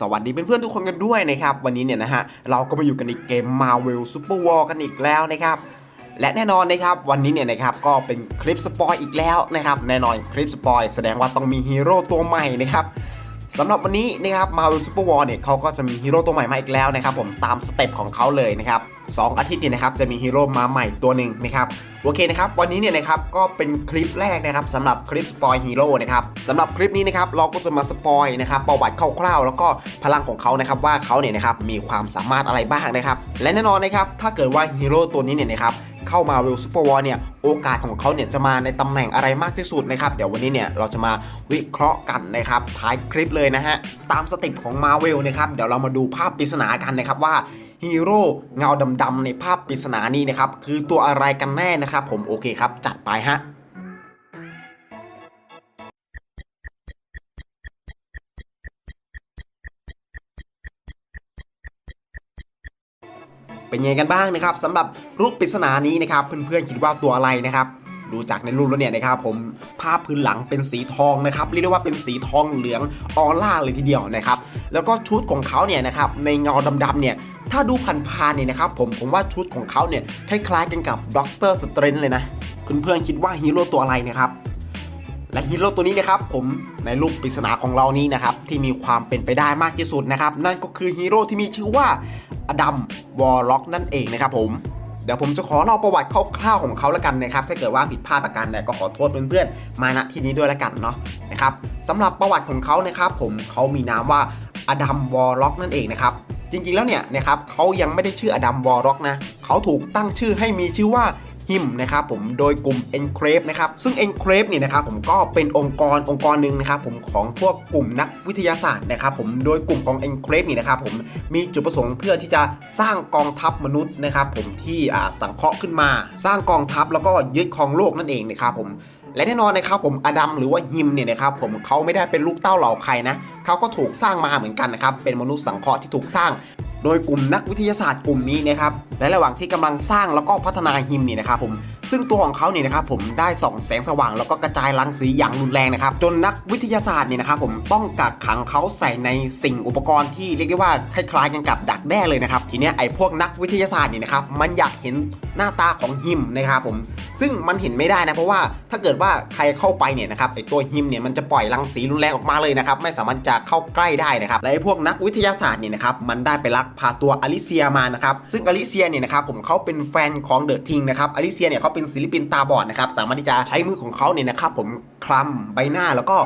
สวัสดีเพื่อนๆทุกคนกันด้วยนะครับ วันนี้เนี่ยนะฮะเราก็มาอยู่กันในเกม Marvel Super War กันอีกแล้วนะครับ และแน่นอนนะครับวันนี้เนี่ยนะครับก็เป็นคลิปสปอยอีกแล้วนะครับแน่นอนคลิปสปอยแสดงว่าต้องมีฮีโร่ตัวใหม่นะครับสำหรับวันนี้นะครับ Marvel Super War เนี่ยเขาก็จะมีฮีโร่ตัวใหม่มาอีกแล้วนะครับผมตามสเต็ปของเขาเลยนะครับ สองอาทิตย์นี่นะครับจะมีฮีโร่มาใหม่ตัวหนึ่งนะครับโอเคนะครับวันนี้เนี่ยนะครับก็เป็นคลิปแรกนะครับสำหรับคลิปสปอยฮีโร่นะครับสำหรับคลิปนี้นะครับเราก็จะมาสปอยนะครับประวัติคร่าวๆ แล้วก็พลังของเขานะครับว่าเขาเนี่ยนะครับมีความสามารถอะไรบ้างนะครับและแน่นอนนะครับถ้าเกิดว่าฮีโร่ตัวนี้เนี่ยนะครับ เข้ามาเวลซูเปอร์วอร์เนี่ยโอกาสของเขาเนี่ยจะมาในตำแหน่งอะไรมากที่สุดนะครับเดี๋ยววันนี้เนี่ยเราจะมาวิเคราะห์กันนะครับท้ายคลิปเลยนะฮะตามสเต็ปของมาเวลนะครับเดี๋ยวเรามาดูภาพปริศนากันนะครับว่าฮีโร่เงาดำๆในภาพปริศนานี้นะครับคือตัวอะไรกันแน่นะครับผมโอเคครับจัดไปฮะ เป็นยังไงกันบ้างนะครับสำหรับรูปปริศนานี้นะครับเพื่อนๆคิดว่าตัวอะไรนะครับดูจากในรูปแล้วเนี่ยนะครับผมภาพพื้นหลังเป็นสีทองนะครับเรียกได้ว่าเป็นสีทองเหลืองออร่าเลยทีเดียวนะครับแล้วก็ชุดของเขาเนี่ยนะครับในเงาดำๆเนี่ยถ้าดูผ่านๆเนี่ยนะครับผมผมว่าชุดของเขาเนี่ยคล้ายๆกันกับด็อกเตอร์สเตรนเลยนะเพื่อนๆคิดว่าฮีโร่ตัวอะไรนะครับ และฮีโร่ตัวนี้นะครับผมในรูปปริศนาของเรานี้นะครับที่มีความเป็นไปได้มากที่สุดนะครับนั่นก็คือฮีโร่ที่มีชื่อว่าอดัมวอลล็อกนั่นเองนะครับผมเดี๋ยวผมจะขอเล่าประวัติคร่าวๆของเขาล้วกันนะครับถ้าเกิดว่าผิดพลาดประการใดก็ขอโทษเพื่อนๆมาณที่นี้ด้วยล้วกันเนาะนะครับสำหรับประวัติของเขานะครับผมเขามีนามว่าอดัมวอลล็อกนั่นเองนะครับจริงๆแล้วเนี่ยนะครับเขายังไม่ได้ชื่ออดัมวอลล็อกนะเขาถูกตั้งชื่อให้มีชื่อว่า ฮิมนะครับผมโดยกลุ่ม Enclave นะครับซึ่ง Enclave เนี่ยนะครับผมก็เป็นองค์กรองค์กรหนึ่งนะครับผมของพวกกลุ่มนักวิทยาศาสตร์นะครับผมโดยกลุ่มของ Enclave นี่นะครับผมมีจุดประสงค์เพื่อที่จะสร้างกองทัพมนุษย์นะครับผมที่สังเคราะห์ขึ้นมา สร้างกองทัพแล้วก็ยึดครองโลกนั่นเองนะครับผมและแน่นอนนะครับผมอดัมหรือว่าฮิมเนี่ยนะครับผมเขาไม่ได้เป็นลูกเต้าเหล่าใครนะเขาก็ถูกสร้างมาเหมือนกันนะครับเป็นมนุษย์สังเคราะห์ที่ถูกสร้าง โดยกลุ่มนักวิทยาศาสตร์กลุ่มนี้นะครับ และระหว่างที่กำลังสร้างแล้วก็พัฒนาฮิมนี่นะครับผมซึ่งตัวของเขาเนี่ยนะครับผมได้ส่องแสงสว่างแล้วก็กระจายรังสีอย่างรุนแรงนะครับจนนักวิทยาศาสตร์เนี่ยนะครับผมต้องกักขังเขาใส่ในสิ่งอุปกรณ์ที่เรียกได้ว่าคล้ายๆกันกับดักแด้เลยนะครับทีเนี้ยไอ้พวกนักวิทยาศาสตร์เนี่ยนะครับมันอยากเห็นหน้าตาของฮิมนะครับผมซึ่งมันเห็นไม่ได้นะเพราะว่าถ้าเกิดว่าใครเข้าไปเนี่ยนะครับไอ้ตัวฮิมเนี่ยมันจะปล่อยรังสีรุนแรงออกมาเลยนะครับไม่สามารถจะเข้าใกล้ได้นะครับและไอ้พวกนักวิทยาศาสตร์เนี่ยนะครับมันได้ไปลักพาตัวอลิเซียมานะครับซึ่งอลิเซียเนี่ยนะครับผมเขาเป็นแฟนของเดอะทิงนะครับอลิเซียเนี่ยเขาเป็นศิลปินตาบอดนะครับสามารถที่จะใช้มือของเขาเนี่ยนะครับผมคลำใบหน้าแล้วก็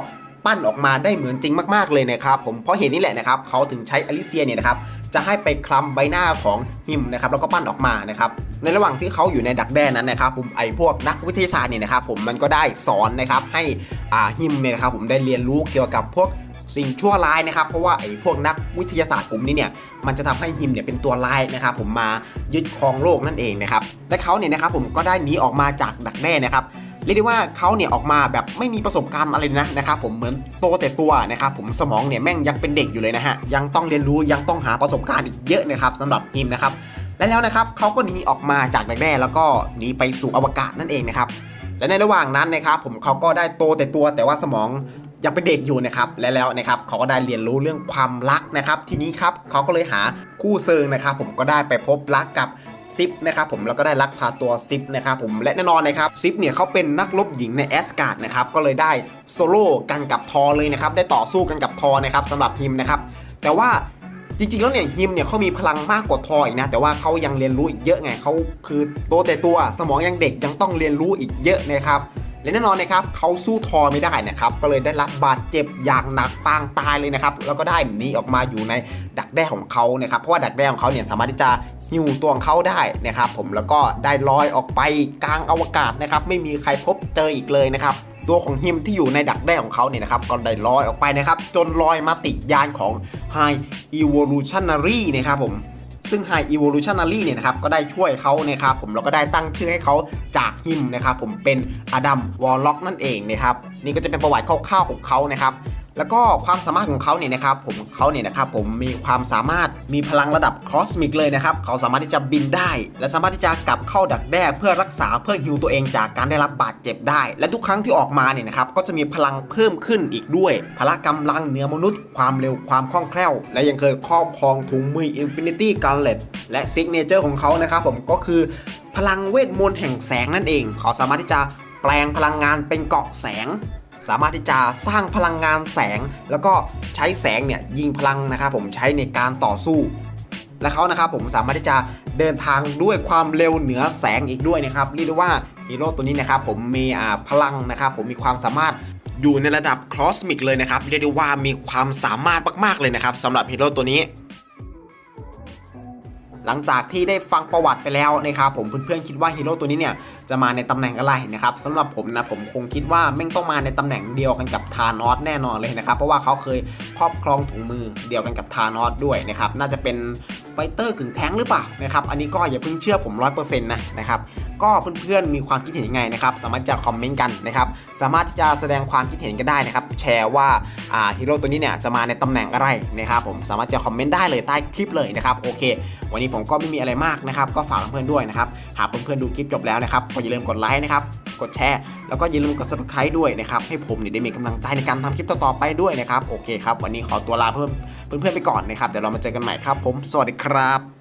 ปั้นออกมาได้เหมือนจริงมากๆเลยนะครับผมเพราะเห็นนี่แหละนะครับเขาถึงใช้อลิเซียเนี่ยนะครับจะให้ไปคลำใบหน้าของฮิมนะครับแล้วก็ปั้นออกมานะครับในระหว่างที่เขาอยู่ในดักแด้นั้นนะครับผมไอพวกนักวิทยาศาสตร์เนี่ยนะครับผมมันก็ได้สอนนะครับให้อ่าฮิมเนี่ยนะครับผมได้เรียนรู้เกี่ยวกับพวก สิ่งชั่วร้ายนะครับเพราะว่าไอ้พวกนักวิทยาศาสตร์กลุ่มนี้เนี่ยมันจะทำให้ฮิมเนี่ยเป็นตัวร้ายนะครับผมมายึดครองโลกนั่นเองนะครับและเขาเนี่ยนะครับผมก็ได้หนีออกมาจากดักแด้นะครับเรียกได้ว่าเขาเนี่ยออกมาแบบไม่มีประสบการณ์อะไรนะนะครับผมเหมือนโตแต่ตัวนะครับผมสมองเนี่ยแม่งยังเป็นเด็กอยู่เลยนะฮะยังต้องเรียนรู้ยังต้องหาประสบการณ์อีกเยอะนะครับสำหรับฮิมนะครับและแล้วนะครับเขาก็หนีออกมาจากดักแด้แล้วก็หนีไปสู่อวกาศนั่นเองนะครับและในระหว่างนั้นนะครับผมเขาก็ได้โตแต่ตัวแต่ว่าสมอง ยังเป็นเด็กอยู่นะครับและแล้วนะครับเขาก็ได้เรียนรู้เรื่องความรักนะครับทีนี้ครับเขาก็เลยหาคู่เซิงนะครับผมก็ได้ไปพบรักกับซิปนะครับผมแล้วก็ได้ลักพาตัวซิปนะครับผมและแน่นอนนะครับซิปเนี่ยเขาเป็นนักรบหญิงในแอสการ์ดนะครับก็เลยได้โซโล่กันกับทอเลยนะครับได้ต่อสู้กันกับทอนะครับสำหรับฮิมนะครับแต่ว่า จริงๆแล้วเนี่ยฮิมเนี่ยเขามีพลังมากกว่าทออีกนะ แต่ว่าเขายังเรียนรู้อีกเยอะไงเขาคือโตแต่ตัวสมองยังเด็กยังต้องเรียนรู้อีกเยอะนะครับและแน่นอนนะครับเขาสู้ทอไม่ได้นะครับก็เลยได้รับบาดเจ็บอย่างหนักปางตายเลยนะครับแล้วก็ได้หนีออกมาอยู่ในดักแด้ของเขานะครับเพราะว่าดักแด้ของเขาเนี่ยสามารถที่จะหิวตัวของเขาได้นะครับผมแล้วก็ได้ลอยออกไปกลางอวกาศนะครับไม่มีใครพบเจออีกเลยนะครับ ตัวของฮิมที่อยู่ในดักแด้ของเขาเนี่ยนะครับก็ได้ลอยออกไปนะครับ จนลอยมาติดยานของ High Evolutionary นะครับผมซึ่ง High Evolutionary เนี่ยนะครับก็ได้ช่วยเขานะครับผมแล้วก็ได้ตั้งชื่อให้เขาจากฮิมนะครับผมเป็นอดัมวอลล็อกนั่นเองนะครับนี่ก็จะเป็นประวัติคร่าวๆของเขานะครับ แล้วก็ความสามารถของเขาเนี่ยนะครับผมเขาเนี่ยนะครับผมมีความสามารถมีพลังระดับคอสมิกเลยนะครับเขาสามารถที่จะบินได้ และสามารถที่จะกลับเข้าดักแด้เพื่อรักษาเพื่อฮิวตัวเองจากการได้รับบาดเจ็บได้ และทุกครั้งที่ออกมาเนี่ยนะครับก็จะมีพลังเพิ่มขึ้นอีกด้วย พละกำลังเหนือมนุษย์ ความเร็วความคล่องแคล่ว และยังเคยครอบครองถุงมือ Infinity Gauntlet และซิกเนเจอร์ของเขานะครับผมก็คือพลังเวทมนต์แห่งแสงนั่นเอง เขาสามารถที่จะแปลงพลังงานเป็นเกาะแสง สามารถที่จะสร้างพลังงานแสง แล้วก็ใช้แสงเนี่ยยิงพลังนะครับผมใช้ในการต่อสู้ และเขานะครับผมสามารถที่จะเดินทางด้วยความเร็วเหนือแสงอีกด้วยนะครับเรียกได้ว่าฮีโร่ตัวนี้นะครับผมมีพลังนะครับผมมีความสามารถอยู่ในระดับคลอสมิกเลยนะครับเรียกได้ว่ามีความสามารถมากๆเลยนะครับสำหรับฮีโร่ตัวนี้ หลังจากที่ได้ฟังประวัติไปแล้วนะครับผมเพื่อนๆคิดว่าฮีโร่ตัวนี้เนี่ยจะมาในตำแหน่งอะไรนะครับสำหรับผมนะผมคงคิดว่าแม่งต้องมาในตำแหน่งเดียวกันกับทานอสแน่นอนเลยนะครับเพราะว่าเขาเคยครอบครองถุงมือเดียวกันกับทานอสด้วยนะครับน่าจะเป็น ไฟเตอร์กึ่งแท้งหรือเปล่านะครับอันนี้ก็อย่าเพิ่งเชื่อผมร้อยเปอร์เซ็นต์นะนะครับก็เพื่อนๆมีความคิดเห็นยังไงนะครับสามารถจะคอมเมนต์กันนะครับสามารถที่จะแสดงความคิดเห็นกันได้นะครับแชร์ว่าอ่าฮีโร่ตัวนี้เนี่ยจะมาในตำแหน่งอะไรนะครับผมสามารถจะคอมเมนต์ได้เลยใต้คลิปเลยนะครับโอเค วันนี้ผมก็ไม่มีอะไรมากนะครับก็ฝากเพื่อนๆด้วยนะครับหากเพื่อนๆดูคลิปจบแล้วนะครับก็อย่าลืมกดไลค์นะครับ กดแชร์ แล้วก็อย่าลืมกด subscribe ด้วยนะครับ ให้ผมเนี่ยได้มีกำลังใจในการทำคลิปต่อๆไปด้วยนะครับ โอเคครับ วันนี้ขอตัวลาเพิ่มเพื่อนๆไปก่อนนะครับ เดี๋ยวเรามาเจอกันใหม่ครับผม สวัสดีครับ